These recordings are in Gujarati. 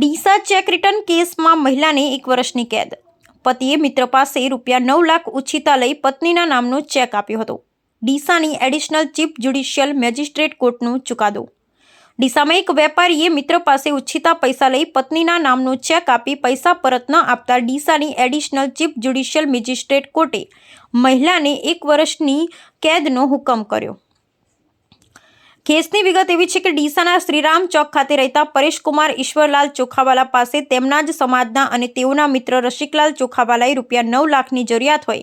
ડીસા ચેક રિટર્ન કેસમાં મહિલાને એક વર્ષની કેદ. પતિએ મિત્ર પાસે રૂપિયા નવ લાખ ઉછીતા લઈ પત્નીના નામનો ચેક આપ્યો હતો. ડીસાની એડિશનલ ચીફ જ્યુડિશિયલ મેજિસ્ટ્રેટ કોર્ટનો ચુકાદો. ડીસામાં એક વેપારીએ મિત્ર પાસે ઉછીતા પૈસા લઈ પત્નીના નામનો ચેક આપી પૈસા પરત ન આપતા ડીસાની એડિશનલ ચીફ જ્યુડિશિયલ મેજિસ્ટ્રેટ કોર્ટે મહિલાને એક વર્ષની કેદનો હુકમ કર્યો. કેસની વિગત એવી છે કે ડીસાના શ્રીરામ ચોક ખાતે રહેતા પરેશકુમાર ઈશ્વરલાલ ચોખાવાલા પાસે તેમના જ સમાજના અને તેઓના મિત્ર રસિકલાલ ચોખાવાલાએ રૂપિયા નવ લાખની જરૂરિયાત હોય.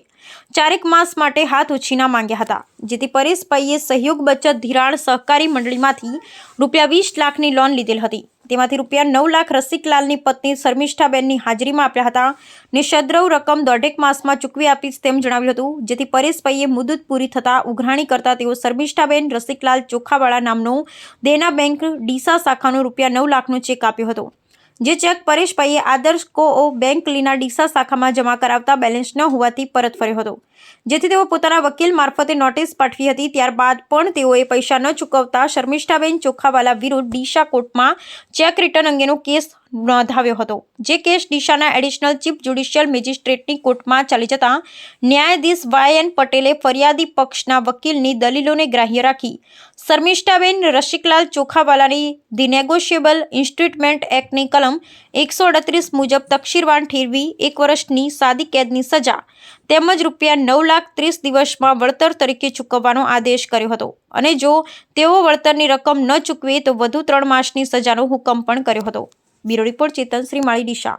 ચારેક માસ માટે હાથ ઉછીના માંગ્યા હતા, જેથી પરેશભાઈએ સહયોગ બચત ધિરાણ સહકારી મંડળીમાંથી રૂપિયા વીસ લાખની લોન લીધેલ હતી. તેમાંથી રૂપિયા નવ લાખ રસિકલાલની પત્ની શર્મિષ્ઠાબેનની હાજરીમાં આપ્યા હતા. ને શદ્રવ રકમ દોઢેક માસમાં ચૂકવી આપીશ તેમ જણાવ્યું હતું. જેથી પરેશભાઈએ મુદત પૂરી થતાં ઉઘરાણી કરતા તેઓ શર્મિષ્ઠાબેન, રસિકલાલ ચોખાવાળા નામનો દેના બેંક ડીસા શાખાનો રૂપિયા નવ લાખનો ચેક આપ્યો હતો. જે ચેક પરેશભાઈએ આદર્શ કો બેંક લીના ડીસા શાખામાં જમા કરાવતા બેલેન્સ ન હોવાથી પરત ફર્યો હતો. જેથી તેઓ પોતાના વકીલ મારફતે નોટિસ પાઠવી હતી, ત્યારબાદ પણ તેઓએ પૈસા ન ચૂકવતા શર્મિષ્ઠાબેન ચોખાવાલા વિરુદ્ધ ડીસા કોર્ટમાં ચેક રિટર્ન અંગેનો કેસ નોંધાવ્યો હતો. જે કેસ ડીસાના એડિશનલ ચીફ જ્યુડિશિયલ મેજિસ્ટ્રેટની કોર્ટમાં ચાલી જતા ન્યાયાધીશ વાય એન પટેલે ફરિયાદી પક્ષના વકીલની દલીલોને ગ્રાહ્ય રાખી. શર્મિષ્ઠાબેન રસિકલાલ ચોખાવાલાની ધી નેગોશિયેબલ ઇન્સ્ટ્રુટમેન્ટ એક્ટની કલમ એકસો અડત્રીસ મુજબ તકશીરવાન ઠેરવી એક વર્ષની સાદી કેદની સજા, તેમજ રૂપિયા નવ લાખ ત્રીસ દિવસમાં વળતર તરીકે ચૂકવવાનો આદેશ કર્યો હતો. અને જો તેઓ વળતરની રકમ ન ચૂકવે તો વધુ ત્રણ માસની સજાનો હુકમ પણ કર્યો હતો. Bureau report Chetan Shri Mali Deesa